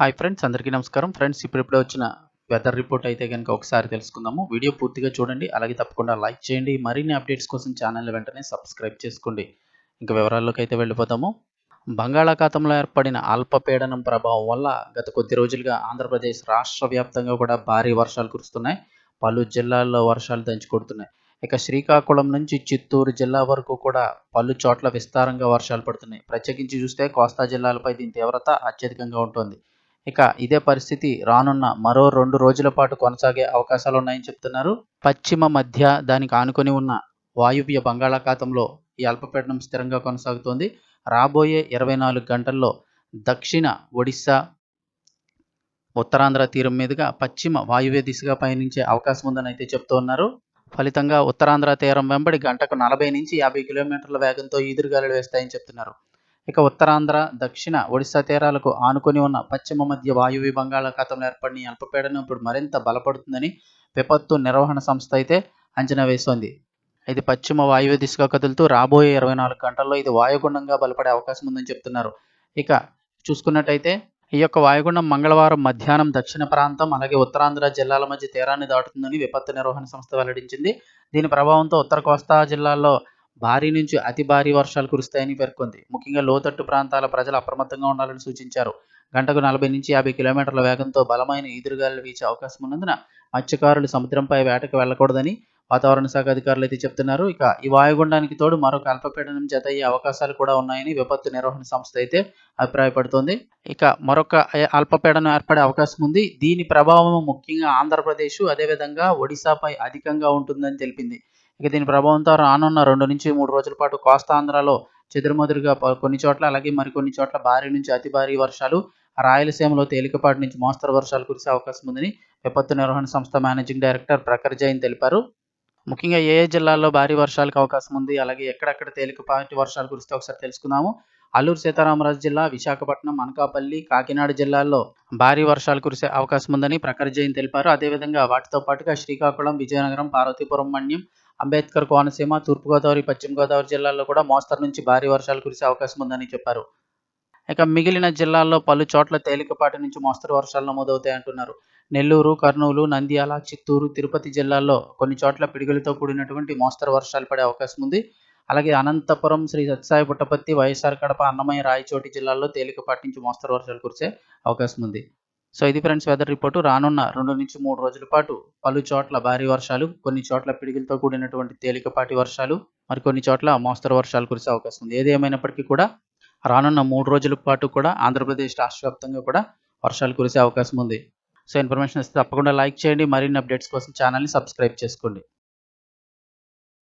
Hi friends అందరికీ నమస్కారం. Friends ఇప్పుడిప్పుడే వచ్చిన వెదర్ రిపోర్ట్ అయితే కనుక ఒకసారి తెలుసుకుందాము. వీడియో పూర్తిగా చూడండి అలాగే తప్పకుండా లైక్ చేయండి. మరిన్ని అప్డేట్స్ కోసం ఛానల్ వెంటనే సబ్స్క్రైబ్ చేసుకోండి. ఇంకా వివరాల్లోకి అయితే వెళ్ళిపోతాము. బంగాళాఖాతంలో ఏర్పడిన అల్పపీడనం ప్రభావం వల్ల గత కొద్ది రోజులుగా ఆంధ్రప్రదేశ్ రాష్ట్ర వ్యాప్తంగా కూడా భారీ వర్షాలు కురుస్తున్నాయి. పలు జిల్లాల్లో వర్షాలు దంచుకొడుతున్నాయి ఇక శ్రీకాకుళం నుంచి చిత్తూరు జిల్లా వరకు కూడా పలు చోట్ల విస్తారంగా వర్షాలు పడుతున్నాయి. ప్రత్యేకించి చూస్తే కోస్తా జిల్లాలపై దీని తీవ్రత అత్యధికంగా ఉంటుంది. ఇక ఇదే పరిస్థితి రానున్న మరో రెండు రోజుల పాటు కొనసాగే అవకాశాలు ఉన్నాయని చెప్తున్నారు. పశ్చిమ మధ్య దానికి ఆనుకొని ఉన్న వాయువ్య బంగాళాఖాతంలో ఈ అల్పపీడనం స్థిరంగా కొనసాగుతోంది. రాబోయే ఇరవై నాలుగు గంటల్లో దక్షిణ ఒడిశా ఉత్తరాంధ్ర తీరం మీదుగా పశ్చిమ వాయువ్య దిశగా పయనించే అవకాశం ఉందని అయితే చెప్తూ ఉన్నారు. ఫలితంగా ఉత్తరాంధ్ర తీరం వెంబడి గంటకు నలభై నుంచి యాభై కిలోమీటర్ల వేగంతో ఈదురుగాలులు వేస్తాయని చెప్తున్నారు. ఇక ఉత్తరాంధ్ర దక్షిణ ఒడిశా తీరాలకు ఆనుకొని ఉన్న పశ్చిమ మధ్య వాయువ్య బంగాళాఖాతంలో ఏర్పడిన అల్పపీడనం ఇప్పుడు మరింత బలపడుతుందని విపత్తు నిర్వహణ సంస్థ అయితే అంచనా వేస్తోంది. ఇది పశ్చిమ వాయువ్య దిశగా కదులుతూ రాబోయే ఇరవై నాలుగు గంటల్లో ఇది వాయుగుండంగా బలపడే అవకాశం ఉందని చెప్తున్నారు. ఇక చూసుకున్నట్టయితే ఈ యొక్క వాయుగుండం మంగళవారం మధ్యాహ్నం దక్షిణ ప్రాంతం అలాగే ఉత్తరాంధ్ర జిల్లాల మధ్య తీరాన్ని దాటుతుందని విపత్తు నిర్వహణ సంస్థ వెల్లడించింది. దీని ప్రభావంతో ఉత్తర కోస్తా జిల్లాల్లో భారీ నుంచి అతి భారీ వర్షాలు కురుస్తాయని పేర్కొంది. ముఖ్యంగా లోతట్టు ప్రాంతాల ప్రజలు అప్రమత్తంగా ఉండాలని సూచించారు. గంటకు నలభై నుంచి యాభై కిలోమీటర్ల వేగంతో బలమైన ఈదురుగాలు వీచే అవకాశం ఉన్నందున మత్స్యకారులు సముద్రంపై వేటకు వెళ్ళకూడదని వాతావరణ శాఖ అధికారులు అయితే చెప్తున్నారు. ఇక ఈ వాయుగుండానికి తోడు మరొక అల్పపీడనం జత అయ్యే అవకాశాలు కూడా ఉన్నాయని విపత్తు నిర్వహణ సంస్థ అయితే అభిప్రాయపడుతోంది. ఇక మరొక అల్పపీడనం ఏర్పడే అవకాశం ఉంది. దీని ప్రభావం ముఖ్యంగా ఆంధ్రప్రదేశ్ అదేవిధంగా ఒడిశాపై అధికంగా ఉంటుందని తెలిపింది. ఇక దీని ప్రభావంతో రానున్న రెండు నుంచి మూడు రోజుల పాటు కోస్తాంధ్రలో చెదురుమదురుగా కొన్ని చోట్ల అలాగే మరికొన్ని చోట్ల భారీ నుంచి అతి భారీ వర్షాలు రాయలసీమలో తేలికపాటి నుంచి మోస్తరు వర్షాలు కురిసే అవకాశం ఉందని విపత్తు నిర్వహణ సంస్థ మేనేజింగ్ డైరెక్టర్ ప్రఖర్ జైన్ తెలిపారు. ముఖ్యంగా ఏ ఏ జిల్లాల్లో భారీ వర్షాలకు అవకాశం ఉంది అలాగే ఎక్కడెక్కడ తేలికపాటి వర్షాలు కురిస్తే ఒకసారి తెలుసుకుందాము. అల్లూరు సీతారామరాజు జిల్లా విశాఖపట్నం అనకాపల్లి కాకినాడ జిల్లాల్లో భారీ వర్షాలు కురిసే అవకాశం ఉందని ప్రఖర్ జైన్ తెలిపారు. అదేవిధంగా వాటితో పాటుగా శ్రీకాకుళం విజయనగరం పార్వతీపురం మన్యం అంబేద్కర్ కోనసీమ తూర్పుగోదావరి పశ్చిమ గోదావరి జిల్లాల్లో కూడా మోస్తరు నుంచి భారీ వర్షాలు కురిసే అవకాశం ఉందని చెప్పారు. ఇక మిగిలిన జిల్లాల్లో పలు చోట్ల తేలికపాటి నుంచి మోస్తరు వర్షాలు నమోదవుతాయి అంటున్నారు. నెల్లూరు కర్నూలు నంద్యాల చిత్తూరు తిరుపతి జిల్లాల్లో కొన్ని చోట్ల పిడుగులతో కూడినటువంటి మోస్తరు వర్షాలు పడే అవకాశం ఉంది. అలాగే అనంతపురం శ్రీ సత్సాయి పుట్టపత్తి వైఎస్ఆర్ కడప అన్నమయ్య రాయచోటి జిల్లాల్లో తేలికపాటి నుంచి మోస్తరు వర్షాలు కురిసే అవకాశం ఉంది. సో ఇది ఫ్రెండ్స్ వెదర్ రిపోర్టు. రానున్న రెండు నుంచి మూడు రోజుల పాటు పలు చోట్ల భారీ వర్షాలు కొన్ని చోట్ల పిడుగులతో కూడినటువంటి తేలికపాటి వర్షాలు మరి కొన్ని చోట్ల మోస్తరు వర్షాలు కురిసే అవకాశం ఉంది. ఏది ఏమైనప్పటికీ కూడా రానున్న మూడు రోజుల పాటు కూడా ఆంధ్రప్రదేశ్ రాష్ట్ర వ్యాప్తంగా కూడా వర్షాలు కురిసే అవకాశం ఉంది. సో ఇన్ఫర్మేషన్ ఇస్తే తప్పకుండా లైక్ చేయండి. మరిన్ని అప్డేట్స్ కోసం ఛానల్ని సబ్స్క్రైబ్ చేసుకోండి.